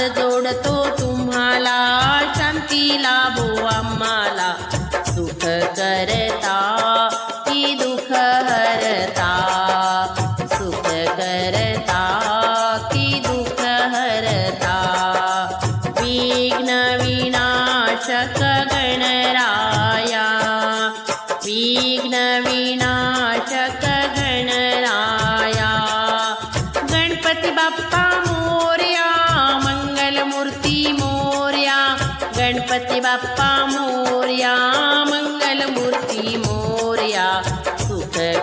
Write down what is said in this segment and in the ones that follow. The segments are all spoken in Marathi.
हात जोडतो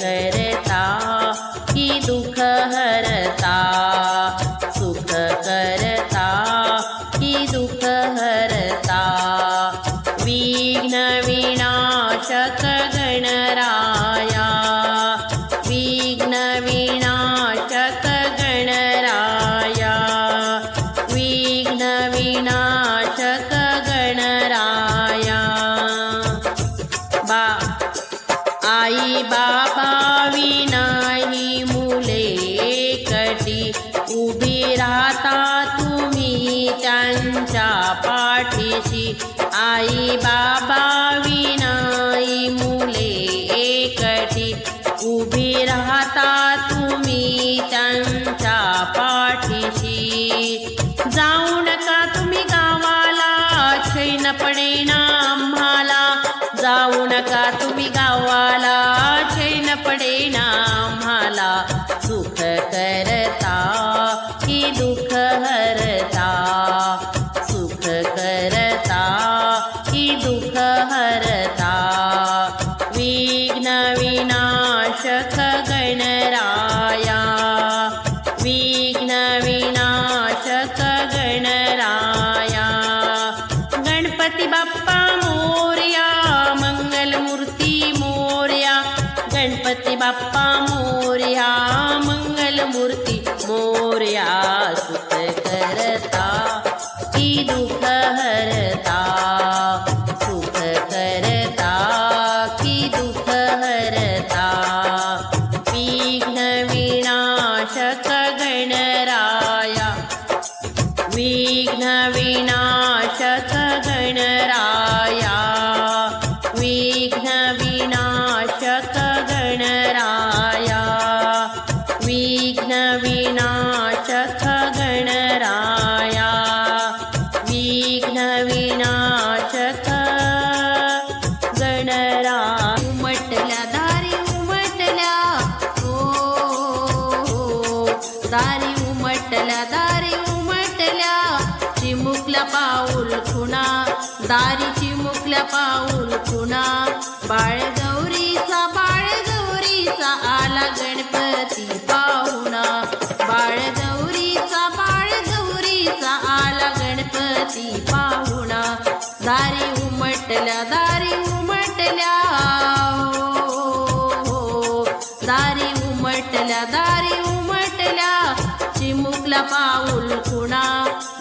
Let it. पाठीशी आई बाबा विनाई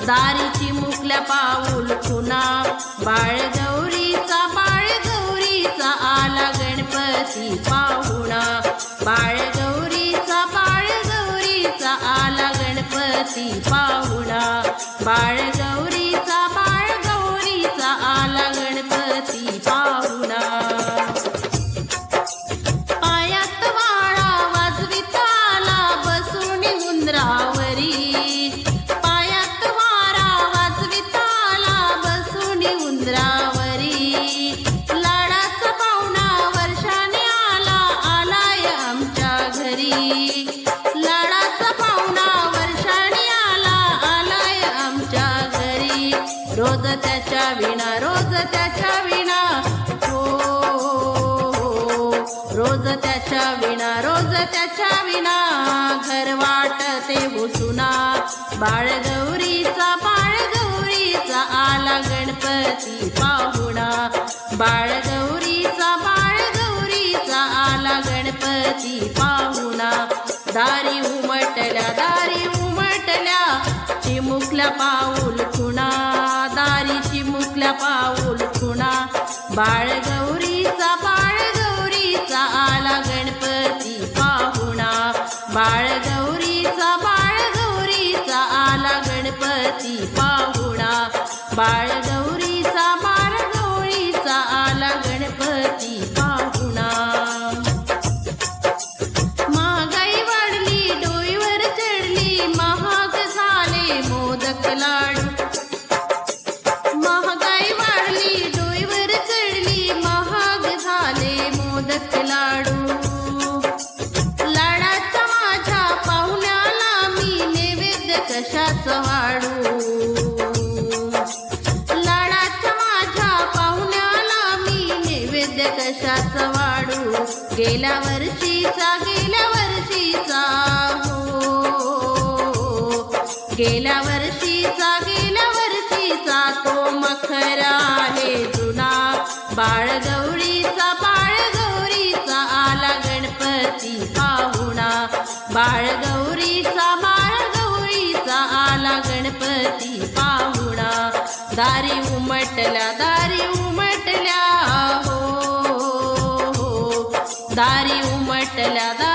दारीची मुकल्या पाऊल खुना बाळ गौरीचा बाळ गौरीचा आला गणपती पाहुणा. बाळगौरीचा बाळगौरीचा आला गणपती पाहुणा. बाळ त्याच्या विना घर वाटते भुसुना बाळगौरीचा बाळगौरीचा आला गणपती पाहुणा. बाळगौरीचा बाळगौरीचा आला गणपती पाहुणा. दारी उमटल्या दारी उमटल्या चिमुकल्या पाऊल खुणा. दारी चिमुकल्या पाऊल खुणा. बाळ गौरी गेल्या वर्षीचा गेल्या वर्षीचा तो मखरा आहे जुना. बाळगौरीचा बाळगौरीचा आला गणपती पाहुणा. बाळगौरीचा बाळगौरीचा आला गणपती पाहुणा. दारी उमटल्या दारी उमटल्या हो, हो, हो. दारी उमटल्या दारी उमटल्या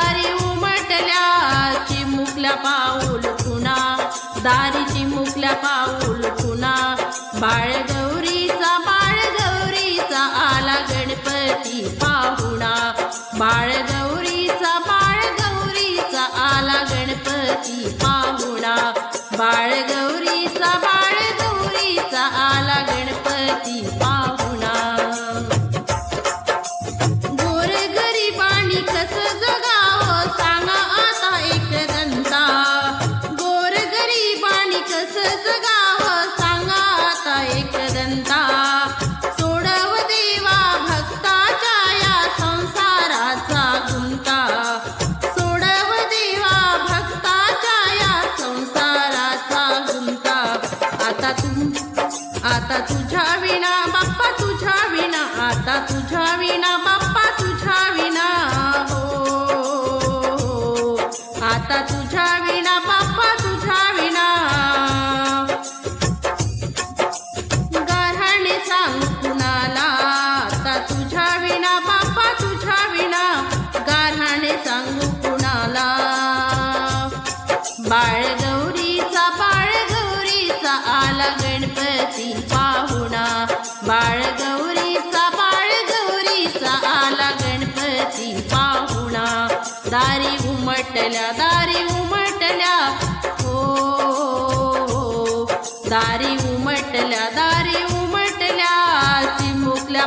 दारीची मुकल्या पाऊल खुणा. बाळगौरीचा बाळगौरीचा आला गणपती पाहुणा. बाळगौरीचा बाळगौरीचा आला गणपती पाहुणा.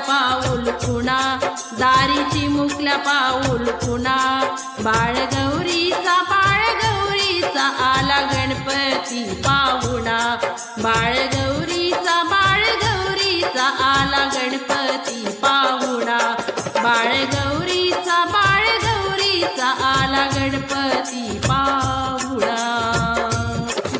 पाऊल खुणा दारीची मुकल्या पाऊल खुणा. बाळ गौरीचा बाळ गौरीचा आला गणपती पाहुणा. बाळ गौरीचा बाळ गौरीचा आला गणपती पाहुणा. बाळ गौरीचा बाळ गौरीचा आला गणपती पाहुणा.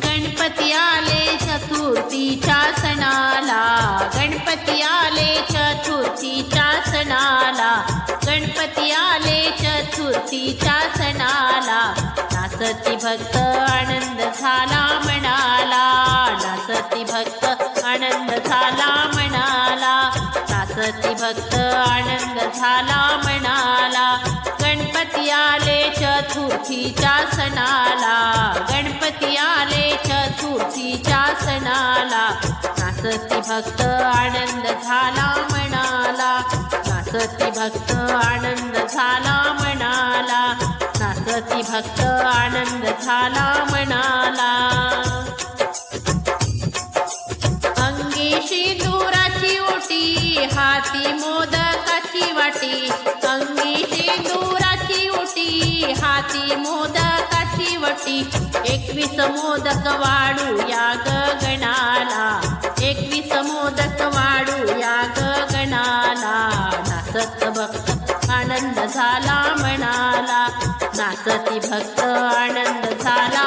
गणपती आले चतुर्थीच्या सणाला. गणपती आले चतुर्थीच्या सणाला. गणपती आले चतुर्थीच्या सणाला. नाचती भक्त आनंद झाला म्हणाला. नाचती भक्त आनंद झाला म्हणाला. नाचती भक्त आनंद झाला म्हणाला. गणपती आले चतुर्थीच्या सणाला. गणपती आले चतुर्थीच्या सणाला. नाचती भक्त आनंद झाला म्हणाला नाचती भक्त आनंद झाला म्हणाला नाचती भक्त आनंद झाला म्हणाला अंगी दूराची ओटी हाती मोदकाची वाटी. अंगी दूर ओटी हाती मोदकाची वटी. एकवीस मोदक वाढू या गगनाला एकवीस मोदक वाढू या गगनाला नाचत भक्त आनंद झाला म्हणाला. नाचती भक्त आनंद झाला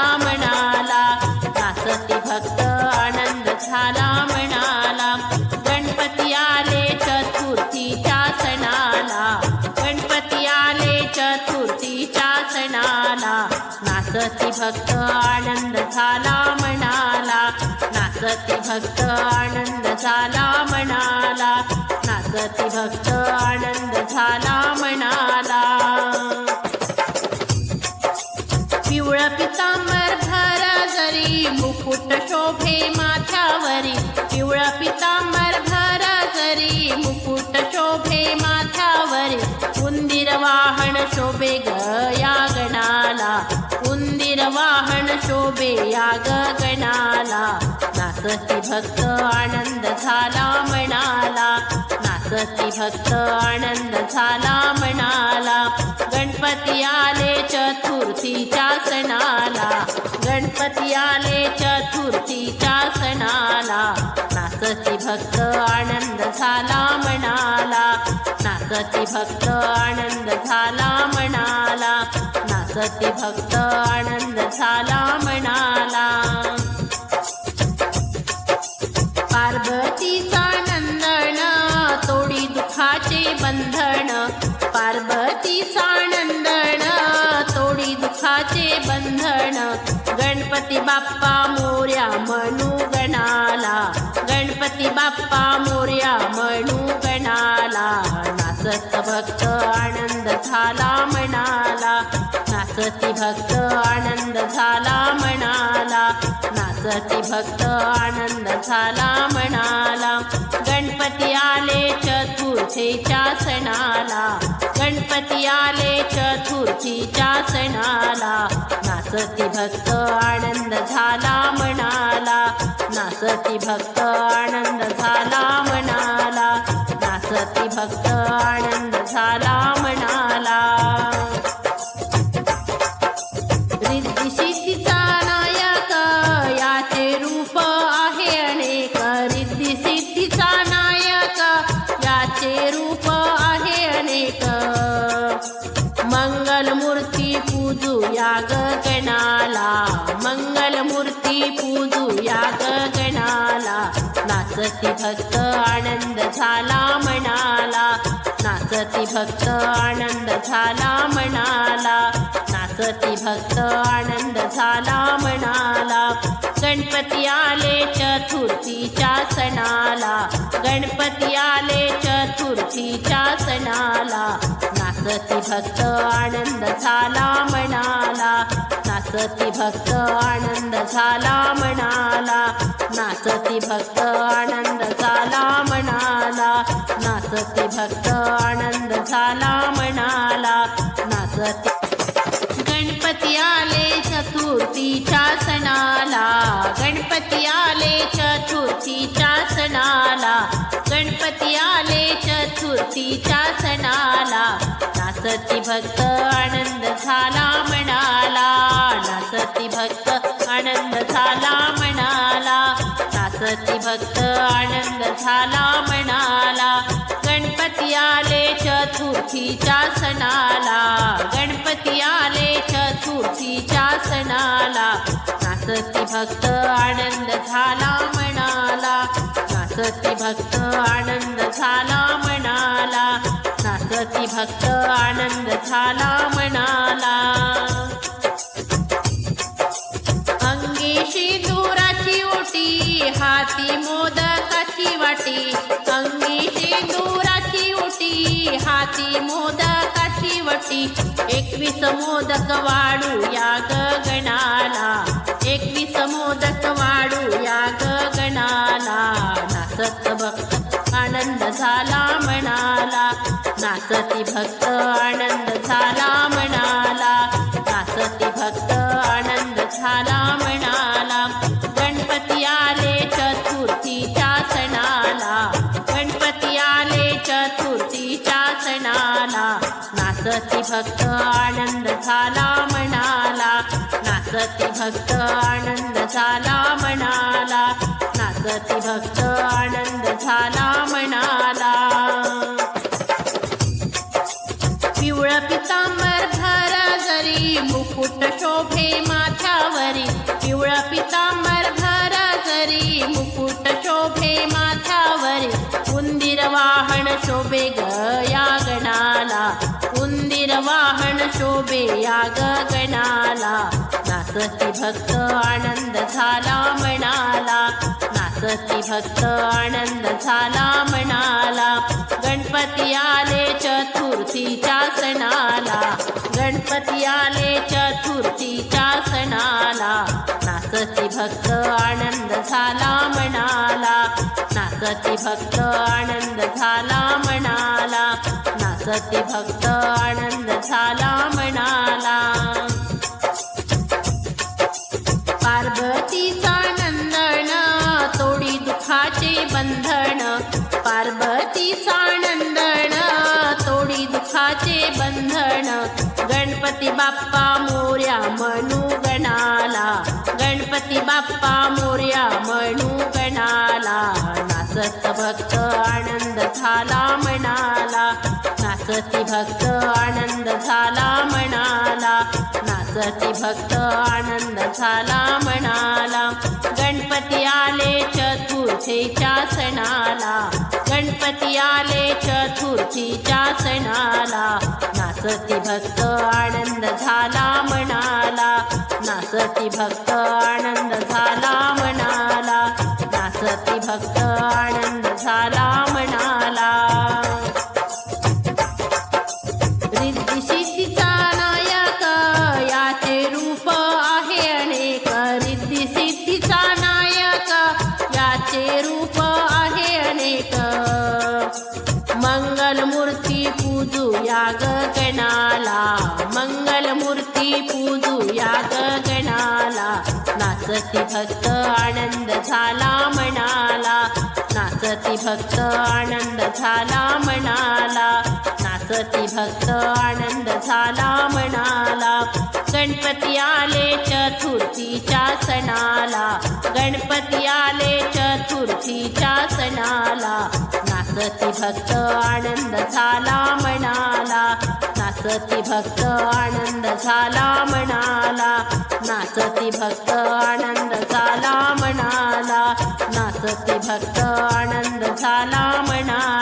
भक्त आनंद झाला म्हणाला. नाचती भक्त आनंद झाला म्हणाला. नाचती भक्त आनंद झाला म्हणाला. पिवळ पितांबर भर जरी मुकुट शोभे माथ्यावरी. पिवळ पितांबर भर जरी मुकुट शोभे माथ्यावरी. उंदीर वाहन शोभे ग शोभे या गगनाला नाचती भक्त आनंद झाला म्हणाला नाचती भक्त आनंद झाला म्हणाला गणपती आले चतुर्थीच्या सणाला. गणपती आले चतुर्थीच्या सणाला. नाचती भक्त आनंद झाला म्हणाला नाचती भक्त आनंद झाला म्हणाला नाचती भक्त आनंद झाला म्हणाला पार्वतीचा नंदन तोडी दुखाचे बंधन. पार्वतीचा नंदन तोडी दुखाचे बंधन. गणपती बाप्पा मोर्या म्हणू गणाला गणपती बाप्पा मोर्या म्हणू गणाला नाचत भक्त आनंद झाला म्हणाला नाचती भक्त नाचती भक्त आनंद झाला म्हणाला. गणपती आले चतुर्थीच्या सणाला. गणपती आले चतुर्थीच्या सणाला. नाचती भक्त आनंद नाचती भक्त आनंद झाला म्हणाला नाचती भक्त आनंद झाला म्हणाला नाचती भक्त आनंद झाला म्हणाला गणपती आले चतुर्थीच्या सणाला. गणपती आले चतुर्थीच्या सणाला. नाचती भक्त आनंद झाला म्हणाला नाचती भक्त आनंद झाला म्हणाला नाचती भक्त आनंद झाला म्हणाला नाचती भक्त आनंद झाला म्हणाला नाचती गणपती आले चतुर्थीच्या सणाला. गणपती आले चतुर्थीच्या सणाला. गणपती आले चतुर्थीच्या सणाला. नाचती भक्त आनंद झाला आनंद म्हणाला गणपती आले चतुर्थीच्या सणाला. गणपती आले चतुर्थीच्या सणाला. नाचती भक्त आनंद झाला म्हणाला. नाचती भक्त आनंद झाला म्हणाला. नाचती भक्त आनंद झाला म्हणाला. अंगी सिंदुराची ओटी हाती मोदक वाटी अंगी सिंदुराची ओटी हाती मोदकाची वटी. एकवीस मोदक वाढू या गगणाला एकवीस मोदक वाढू या गगणाला नाचत भक्त आनंद झाला म्हणाला नाचती भक्त आनंद भक्त आनंद झाला म्हणाला नाचती भक्त आनंद झाला म्हणाला नाचती भक्त आनंद झाला म्हणाला पिवळ पितांबर भर जरी मुकुट शोभे माथ्यावरी. पिवळ पितांबर भर जरी मुकुट शोभे माथ्यावरी. उंदीर वाहन शोभे ग शोभे या गगनाला नाचती भक्त आनंद झाला म्हणाला नाचती भक्त आनंद झाला म्हणाला गणपती आले चतुर्थीच्या सणाला. गणपती आले चतुर्थीच्या सणाला. नाचती भक्त आनंद झाला म्हणाला नाचती भक्त आनंद झाला म्हणाला नाचती भक्त आनंद झाला म्हणाला पार्वतीचा नंदन तोडी दुखाचे बंधन. पार्वतीचा नंदन तोडी दुखाचे बंधन. गणपती बाप्पा मोर्या म्हणू गणाला गणपती बाप्पा मोर्या म्हणू गणाला नाचत भक्त आनंद झाला म्हणाला नाचती भक्त आनंद नाचती भक्त आनंद झाला म्हणाला. गणपती आले चतुर्थीच्या सणाला. गणपती आले चतुर्थीच्या सणाला. नाचती भक्त आनंद झाला म्हणाला. नाचती भक्त आनंद झाला नाचती भक्त आनंद झाला म्हणाला नाचती भक्त आनंद झाला म्हणाला नाचती भक्त आनंद झाला म्हणाला गणपती आले चतुर्थीच्या सणाला. गणपती आले चतुर्थीच्या सणाला. नाचती भक्त आनंद झाला म्हणाला नाचती भक्त आनंद झाला म्हणाला नाचती भक्त आनंद झाला म्हणाला नाचती भक्त आनंद झाला मनाला.